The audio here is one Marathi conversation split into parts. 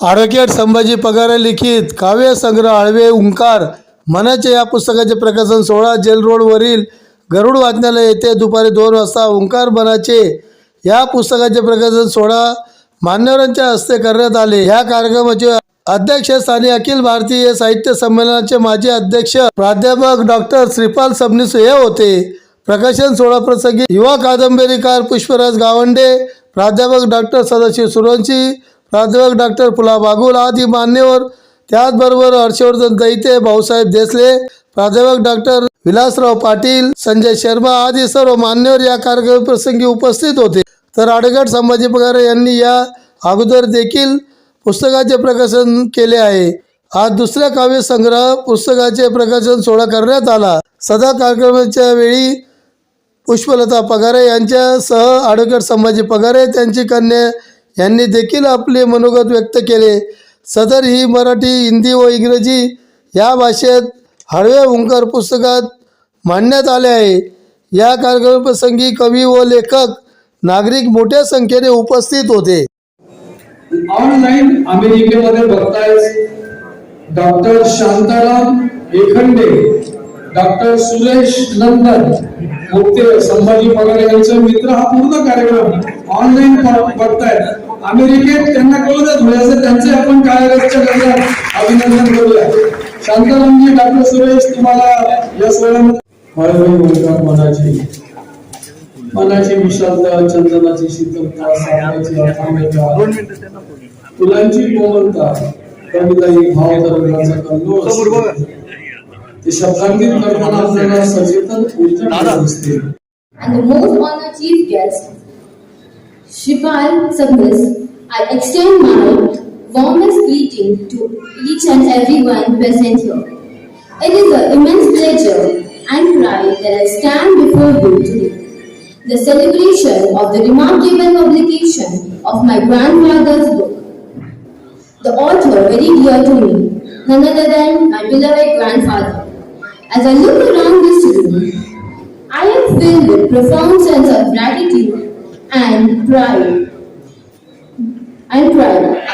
ॲडव्होकेट संभाजी पगारे लिखित काव्य संग्रह आळवे ओंकार मनाचे या पुस्तकाचे प्रकाशन सोळा जेल रोडवरील गरुड वाचनालय येथे दुपारी दोन वाजता ओंकार मनाचे या पुस्तकाचे प्रकाशन सोळा मान्यवरांच्या हस्ते करण्यात आले. या कार्यक्रमाचे अध्यक्षस्थानी अखिल भारतीय साहित्य संमेलनाचे माजी अध्यक्ष प्राध्यापक डॉक्टर श्रीपाल सबनीस हे होते. प्रकाशन सोहळा प्रसंगी युवा कादंबरीकार पुष्पराज गावंडे प्राध्यापक डॉक्टर सदाशिव सुरवंशी प्राध्यापक डॉक्टर फुला बागुल आदी मान्यवर. त्याचबरोबर हर्षवर्धन दैते भाऊसाहेब देसले प्राध्यापक डॉक्टर विलासराव पाटील संजय शर्मा आदी सर्व मान्यवर या कार्यक्रम प्रसंगी उपस्थित होते. तर आडगड संभाजी पगारे यांनी या अगोदर देखील पुस्तकाचे प्रकाशन केले आहे. आज दुसऱ्या काव्य संग्रह पुस्तकाचे प्रकाशन सोहळा करण्यात आला. सदा कार्यक्रमाच्या वेळी पुष्पलता पगारे यांच्यासह आडगड संभाजी पगारे त्यांची कन्या यांनी देखील आपले मनोगत व्यक्त केले. सदर ही मराठी हिंदी व इंग्रजी या भाषेत हळवे हुंकार पुस्तकात मांडण्यात आले आहे. या कार्यक्रमप्रसंगी कवी व लेखक नागरिक मोठ्या संख्येने उपस्थित होते. ऑनलाईन अमेरिकेमध्ये बघताय डॉक्टर शांताराम एखंडे डॉक्टर सुरेश नंदन मुक्ते संभाजी पगार यांचे मित्र हा पूर्ण कार्यक्रम ऑनलाईन बघतायत. अमेरिकेत त्यांना कळू देत म्हणजे त्यांचे आपण करतात अभिनंदन करूया शांतारामजी डॉक्टर सुरेश तुम्हाला या सोहळ्यामध्ये मनाची मनाची विशालता चंदनाची शीतलता सागराची अथांगता फुलांची कोमलता कविता भाव तरंगाचा असतो. ते शब्दांकित करताना आपल्याला सचेतन ऊर्जा दिसते and the most honored chief guest, Shipal Sabnis, I extend my warmest greeting to each and everyone present here. It is an immense pleasure and pride that I stand before you today. The celebration of the remarkable publication of my grandfather's book. The author very dear to me, none other than my beloved grandfather. As I look around this room, I am filled with profound sense of gratitude and pride. And pride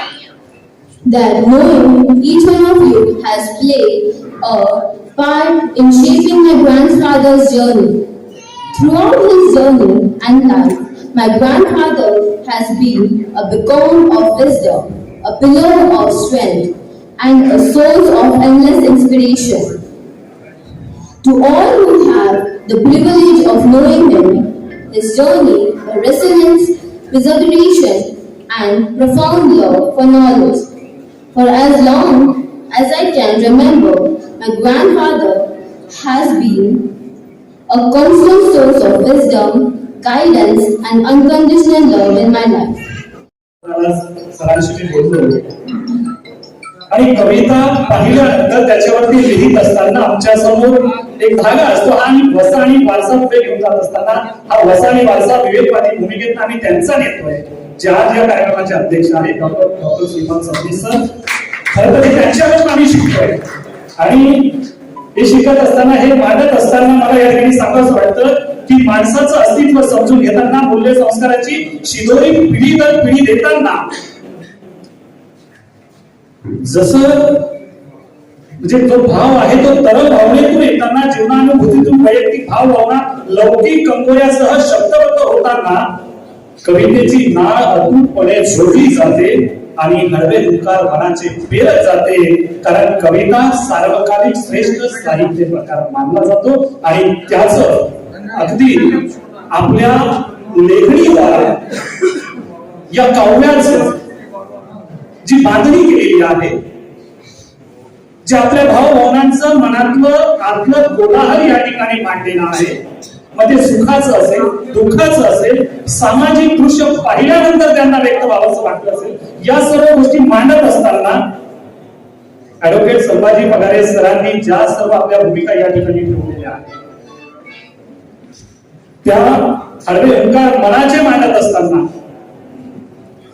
that knowing each one of you has played a part in shaping my grandfather's journey. Throughout his journey and life, my grandfather has been a beacon of wisdom, a pillar of strength, and a source of endless inspiration. To all who have the privilege of knowing him, his journey, the resilience, perseveration, and profound love for knowledge. For as long as I can remember, my grandfather has been a constant source of wisdom, guidance, and unconditional love in my life. सरांशी मी बोललो आणि कविता पाहिल्यानंतर त्याच्यावरती लिहित असताना आमच्या समोर एक धागा असतो आणि वसा आणि वारसा पुढे घेऊन जात असताना हा वसा आणि वारसा विवेकवादी भूमिकेत आम्ही त्यांचा नेतोय ज्या आज ज्या कार्यक्रमाचे अध्यक्ष आहेत doctor doctor Shrikant Savani sir खरं तर त्यांच्याकडून आम्ही शिकतोय. आणि हे शिकत असताना हे मांडत असताना मला या ठिकाणी सांगाच वाटतं की माणसाचं अस्तित्व समजून घेताना मूल्य संस्काराची शिदोरी पिढी दर पिढी देताना जसं म्हणजे जो भाव आहे तो तरल भावने भाव भावना लौकिक कंगोऱ्यासह शब्दबद्ध होताना कवितेची नाळ अतूटपणे जोडली जाते आणि हळवे दुकार मनाचे पेरत जाते. कारण कविता सार्वकालिक श्रेष्ठ साहित्य प्रकार मानला जातो आणि त्याच अगदी आपल्या लेखणीद्वारे या काव्याचं जी बांधणी केलेली आहे जे आपल्या भावभावनांचं मनातलं आतलं कोलाहल या ठिकाणी मांडलेलं आहे. मग ते सुखाचं असेल दुःखाचं असेल सामाजिक दृश्य पाहिल्यानंतर त्यांना व्यक्त व्हावंसं वाटलं असेल या सर्व गोष्टी मांडत असताना ऍडव्होकेट संभाजी पगारे सरांनी ज्या सर्व आपल्या भूमिका या ठिकाणी ठेवलेल्या आहेत त्या हळवे ओंकार मनाचे मांडत असताना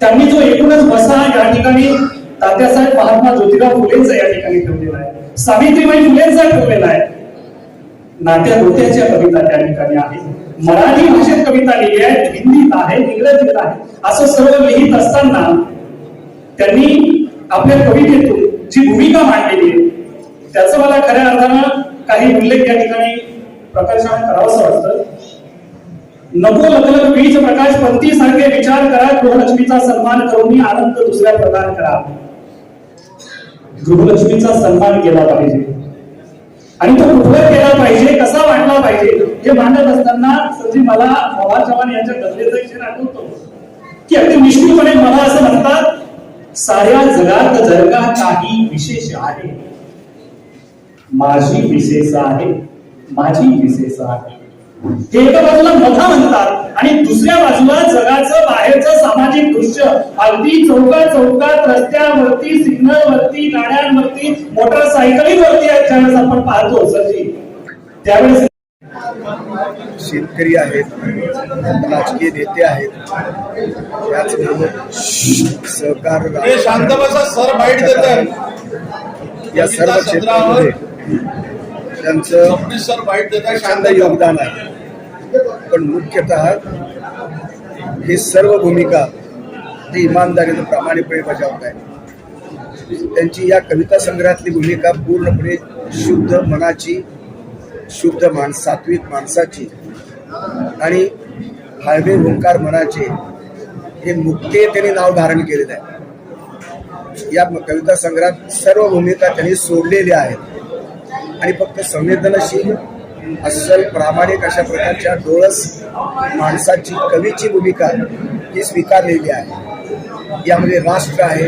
त्यांनी जो एकूणच बसा या ठिकाणी तात्यासाहेब महात्मा ज्योतिराव फुलेंचा या ठिकाणी ठेवलेला आहे. सावित्रीबाई फुलेंचा ठेवलेला आहे. नात्या गोत्याच्या कविता त्या ठिकाणी आहेत. मराठी भाषेत कविता लिहिली आहेत. हिंदीत आहेत इंग्रजीत आहेत असं सर्व लिहित असताना त्यांनी आपल्या कवितेतून जी भूमिका मांडलेली आहे त्याचं मला खऱ्या अर्थानं काही उल्लेख या ठिकाणी प्रकर्षाने करावंसं वाटतं. नको लखलख बीज प्रकाश पंथी सारखे विचार करा. गृहलक्ष्मीचा सन्मान करून आनंद दुसऱ्या प्रदान करा. गृहलक्ष्मीचा सन्मान केला पाहिजे. आणि तो कुठला केला पाहिजे कसा वाटला पाहिजे हे मांडत असताना संजी मला पवार चव्हाण यांच्या गजलेचा क्षण आठवतो. की अगदी निष्ठुरपणे मला असं म्हणतात साऱ्या जगात जर का काही विशेष आहे. माझी विशेष आहे माझी विशेष आहे एका बाजूला मोठा म्हणतात आणि दुसऱ्या बाजूला जगाचं बाहेरचं सामाजिक दृश्य. अगदी चौकात चौकात रस्त्यावरती सिग्नल वरती गाड्यांवरती मोटरसायकलीवरती आहेत ज्यावेळेस आपण पाहतो सरजी. त्यावेळेस शेतकरी आहेत राजकीय नेते आहेत. त्याचबरोबर सहकार हे शांत बसा सर बाईट देतात या सर्व क्षेत्रामध्ये त्यांचं सर बाईट देतात प्रचंड योगदान आहे. पण मुख्यतः ही सर्व भूमिका ते इमानदारीनं प्रामाणिकपणे बजावत आहेत त्यांची या कविता संग्रहातली भूमिका पूर्णपणे शुद्ध मनाची शुद्ध मान सात्विक माणसाची आणि हळवे ओंकार मनाचे हे मुक्ते त्यांनी नाव धारण केलेलं आहे. या कविता संग्रहात सर्व भूमिका त्यांनी सोडलेल्या आहेत. आणि फक्त संवेदनशील अस्सल प्रामाणिक अशा प्रकारच्या डोळस माणसाची कवीची भूमिका ही स्वीकारलेली आहे. यामध्ये राष्ट्र आहे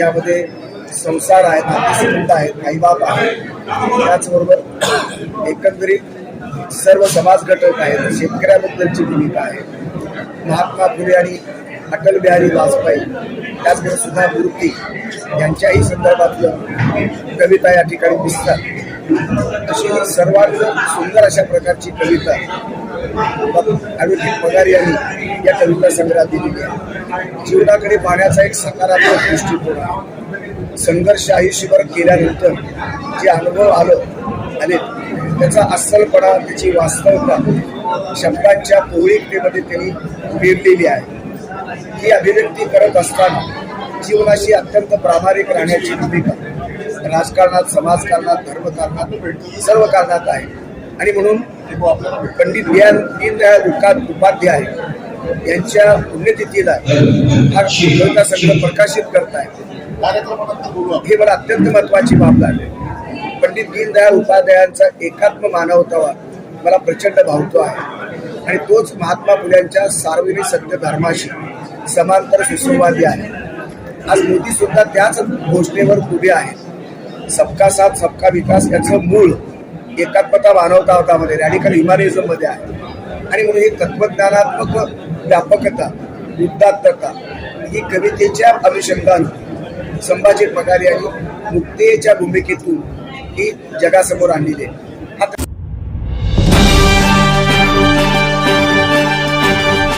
यामध्ये संसार आहेत नातेसंबंध आहेत आईबाप आहेत. त्याचबरोबर एकंदरीत सर्व समाज घटक आहेत शेतकऱ्याबद्दलची भूमिका आहे. महात्मा फुले आणि अटल बिहारी वाजपेयी त्याचबरोबर सुधा मूर्ती यांच्याही संदर्भातलं कविता या ठिकाणी दिसतात. अशी सर्वात सुंदर अशा प्रकारची कविता ॲडव्होकेट पगार यांनी या कविता संग्रहात दिलेली आहे. जीवनाकडे पाहण्याचा एक सकारात्मक दृष्टिकोन संघर्ष आयुष्यभर केल्यानंतर जे अनुभव आलं आणि त्याचा अस्सलपणा त्याची वास्तवता शब्दांच्या पोळीकतेमध्ये त्यांनी पेरलेली आहे. ही अभिव्यक्ती करत असताना जीवनाशी अत्यंत प्रामाणिक राहण्याची भूमिका राजकारणात समाजकारणात धर्मकारणात सर्व कारणात आहे. आणि म्हणून पंडित दीन दीनदयाळ उपाध- उपाध्याय यांच्या पुण्यतिथीला हा कविता संग्रह प्रकाशित करत आहे हे मला अत्यंत महत्वाची बाब लागली. पंडित दीनदयाळ उपाध्यायांचा एकात्म मानवतावा मला प्रचंड भावतो आहे. आणि तोच महात्मा फुल्यांच्या सार्वजनिक सत्य धर्माशी समांतर सुसंवादी आहे. आज मोदी सुद्धा त्याच घोषणेवर उभे आहेत. सबका साथ सबका विकास याचं मूळ एकात्मता मानवतावादामध्ये रॅडिकल ह्युमॅनिझममध्ये आहे. आणि म्हणून ही तत्वज्ञानात्मक व्यापकता उदात्तता ही कवितेच्या अनुषंगाने संभाजी पगार यांनी मुक्तेच्या भूमिकेतून ही जगासमोर आणलेली आहे.